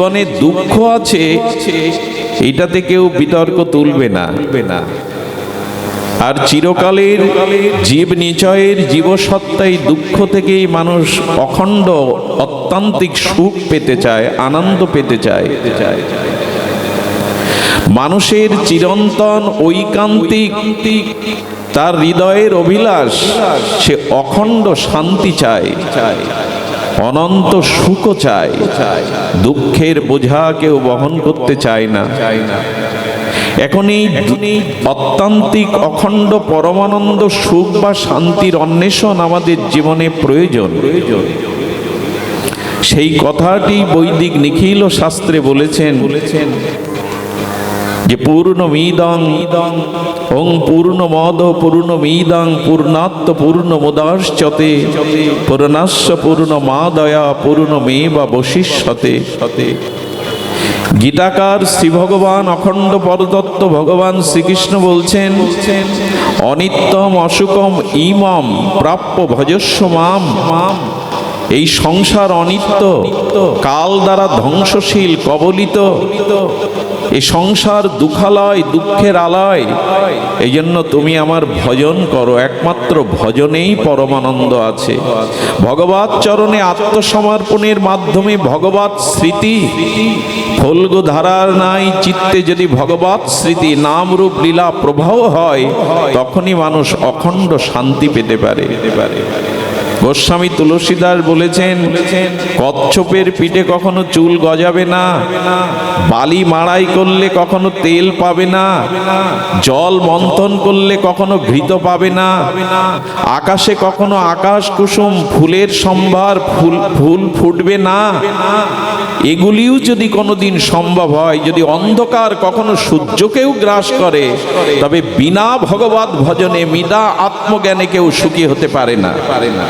জীবনে দুঃখ আছে এইটাতে কেউ বিতর্ক তুলবে না। আর চিরকালের জীব নিচয়ের জীবসত্তাই দুঃখ থেকেই মানুষ অখণ্ড, অত্যান্তিক সুখ পেতে চায়, আনন্দ পেতে চায়। মানুষের চিরন্তন ঐকান্তিক, তার হৃদয়ের অভিলাষ, সে অখণ্ড শান্তি চায় চায়। অনন্ত সুখ চায়। দুঃখের বোঝা কেউ বহন করতে চায় না। চায় না এখন এই অত্যান্তিক, অখণ্ড, পরমানন্দ সুখ বা শান্তির অন্বেষণ আমাদের জীবনে প্রয়োজন। প্রয়োজন সেই কথাটি বৈদিক নিখিল শাস্ত্রে বলেছেন বলেছেন যে পূর্ণ মিদং ওং পূর্ণ মদ পূর্ণ মিদং পূর্ণাত্ম পূর্ণ মুদাশ্চতে পূর্ণাস্য পূর্ণ মা দয়া পূর্ণ মে বা বশিষ্যতে। গীতাকার শ্রী ভগবান অখণ্ড পরতত্ত্ব ভগবান শ্রীকৃষ্ণ বলছেন, অনিত্যম অসুকম ইমম প্রাপ্য ভজস্ব মাম মাম। এই সংসার অনিত্য, কাল দ্বারা ধ্বংসশীল, কবলিত। এই সংসার দুঃখালয়, দুঃখের আলয়। এই জন্য তুমি আমার ভজন করো, একমাত্র ভজনেই পরমানন্দ আছে। ভগবত চরণে আত্মসমর্পণের মাধ্যমে ভগবত স্মৃতি। ফলগু ধারার নাই চিত্তে যদি ভগবত স্মৃতি নাম রূপ লীলা প্রবাহ হয়, তখনই মানুষ অখণ্ড শান্তি পেতে পারে পেতে পারে। গোস্বামী তুলসীদাস বলেছেন, কচ্ছপের পিঠে কখনো চুল গজাবে না, বালি মাড়াই করলে কখনো তেল পাবে না, জল মন্থন করলে কখনো ঘৃত পাবে না, আকাশে কখনো আকাশ কুসুম ফুলের সম্ভার ফুল ফুল ফুটবে না। এগুলিও যদি কোনোদিন সম্ভব হয়, যদি অন্ধকার কখনো সূর্যকেও গ্রাস করে, তবে বিনা ভগবত ভজনে মিদা আত্মজ্ঞানে কেউ সুখী হতে পারে না। পারে না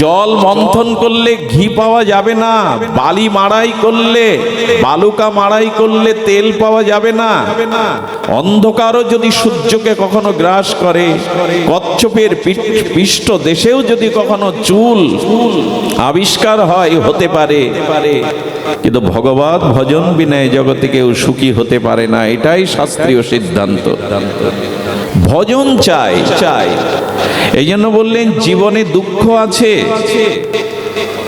জল মন্থন করলে ঘি পাওয়া যাবে না, বালি মাড়াই করলে, বালুকা মাড়াই করলে তেল পাওয়া যাবে না। অন্ধকারও যদি সূর্যকে কখনো গ্রাস করে, কচ্ছপের পৃষ্ঠ দেশেও যদি কখনো চুল আবিষ্কার হয়, হতে পারে। কিন্তু ভগবত ভজন বিনয় জগতে কেউ সুখী হতে পারে না, এটাই শাস্ত্রীয় সিদ্ধান্ত। ভজন চাই চাই। এই জন্য বললেন, জীবনে দুঃখ আছে।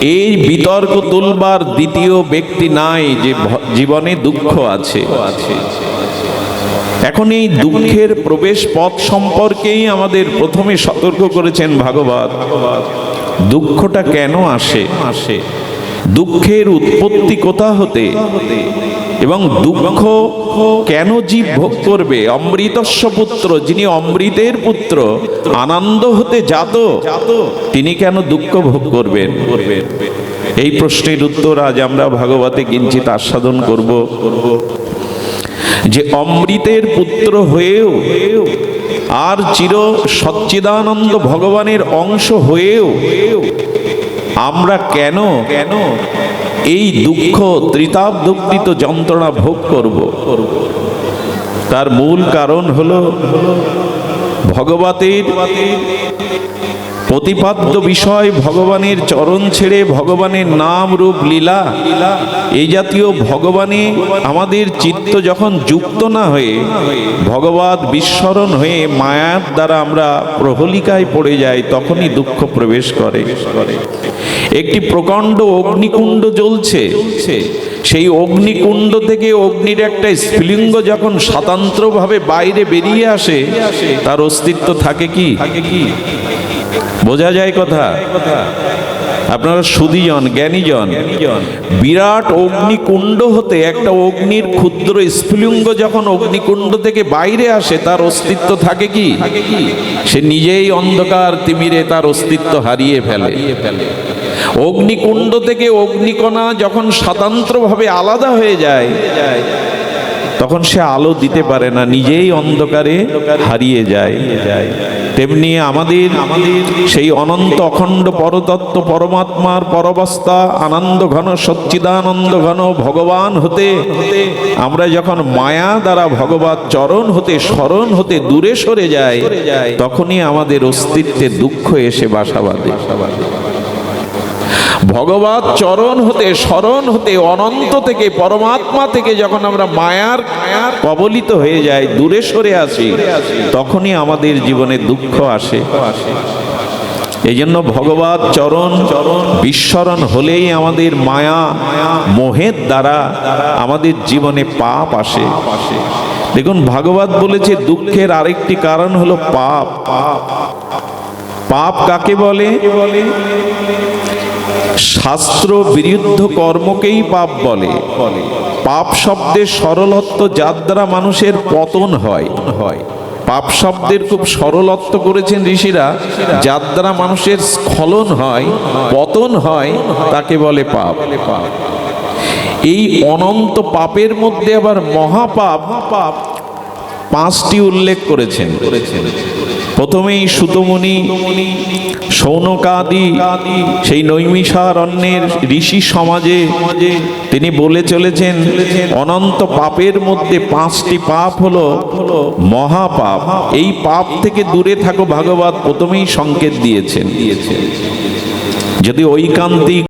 এই বিতর্ক তুলবার দ্বিতীয় ব্যক্তি নাই যে জীবনে দুঃখ আছে। এখন এই দুঃখের প্রবেশ পথ সম্পর্কেই আমাদের প্রথমে সতর্ক করেছেন ভাগবত। দুঃখটা কেন আসে আসে? দুঃখের উৎপত্তি কোথা হতে? এবং দুঃখ কেন জীব ভোগ করবে? অমৃতস্ব পুত্র, যিনি অমৃতের পুত্র, আনন্দ হতে জাত, তিনি কেন দুঃখ ভোগ করবেন? এই প্রশ্নের উত্তর আজ আমরা ভাগবতে কিঞ্চিত আস্বাদন করব। করব যে অমৃতের পুত্র হয়েও, আর চির সচ্চিদানন্দ ভগবানের অংশ হয়েও, আমরা কেন কেন এই দুঃখ ত্রিতাবদুঃখিত যন্ত্রণা ভোগ করব। তার মূল কারণ হল ভগবতের প্রতিপাদ্য বিষয়, ভগবানের চরণ ছেড়ে ভগবানের নাম রূপ লীলা। এই জাতীয় ভগবানে আমাদের চিত্ত যখন যুক্ত না হয়ে ভগবত বিস্মরণ হয়ে মায়ার দ্বারা আমরা প্রহলিকায় পড়ে যাই, তখনই দুঃখ প্রবেশ করে। একটি প্রকাণ্ড অগ্নিকুণ্ড জ্বলছে। সেই অগ্নিকুণ্ড থেকে অগ্নির একটা স্ফুলিঙ্গ যখন স্বতন্ত্রভাবে বাইরে বেরিয়ে আসে, তার অস্তিত্ব থাকে কি? বোঝা যায় কথা? আপনারা সুদীজন জ্ঞানীজন, বিরাট অগ্নিকুণ্ড হতে একটা অগ্নির ক্ষুদ্র স্ফুলিঙ্গ যখন অগ্নিকুণ্ড থেকে বাইরে আসে, তার অস্তিত্ব থাকে কি? সে নিজেই অন্ধকার তিমিরে তার অস্তিত্ব হারিয়ে ফেলে। অগ্নিকুণ্ড থেকে অগ্নিকণা যখন স্বতন্ত্রভাবে আলাদা হয়ে যায়, তখন সে আলো দিতে পারে না, নিজেই অন্ধকারে হারিয়ে যায়। তেমনি আমাদের সেই অনন্ত অখণ্ড পরতত্ত্ব, পরমাত্মার পরবস্থা, আনন্দ ঘন সচ্চিদানন্দ ঘন ভগবান হতে, আমরা যখন মায়া দ্বারা ভগবত চরণ হতে, স্মরণ হতে দূরে সরে যায় তখনই আমাদের অস্তিত্বে দুঃখ এসে বাসা বাঁধে। ভগবত চরণ হতে স্মরণ হতে, অনন্ত থেকে, পরমাত্মা থেকে যখন আমরা মায়ার কবলিত হয়ে যাই, দূরে সরে আসি, তখনই আমাদের জীবনে দুঃখ আসে। এই জন্য ভগবত চরণ চরণ বিস্মরণ হলেই আমাদের মায়া মোহের দ্বারা আমাদের জীবনে পাপ আসে। দেখুন ভাগবত বলেছে দুঃখের আরেকটি কারণ হলো পাপ পাপ। পাপ কাকে বলে? শাস্ত্র বিরুদ্ধ কর্মকেই পাপ বলে। পাপ শব্দের সরলত্ব যার দ্বারা মানুষের পতন হয়। হয় পাপ শব্দের খুব সরলত্ব করেছেন ঋষিরা। যার দ্বারা মানুষের স্খলন হয়, পতন হয়, তাকে বলে পাপ। এই অনন্ত পাপের মধ্যে আবার মহাপাপ পাপ পাঁচটি উল্লেখ করেছেন। প্রথমেই সুতমুনি সৌনকাদি সেই নৈমিষারণ্যের ঋষি সমাজে তিনি বলে চলেছেন, অনন্ত পাপের মধ্যে পাঁচটি পাপ হলো মহাপাপ। এই পাপ থেকে দূরে থাকো, ভাগবত প্রথমেই সংকেত দিয়েছেন। যদি ঐকান্তিক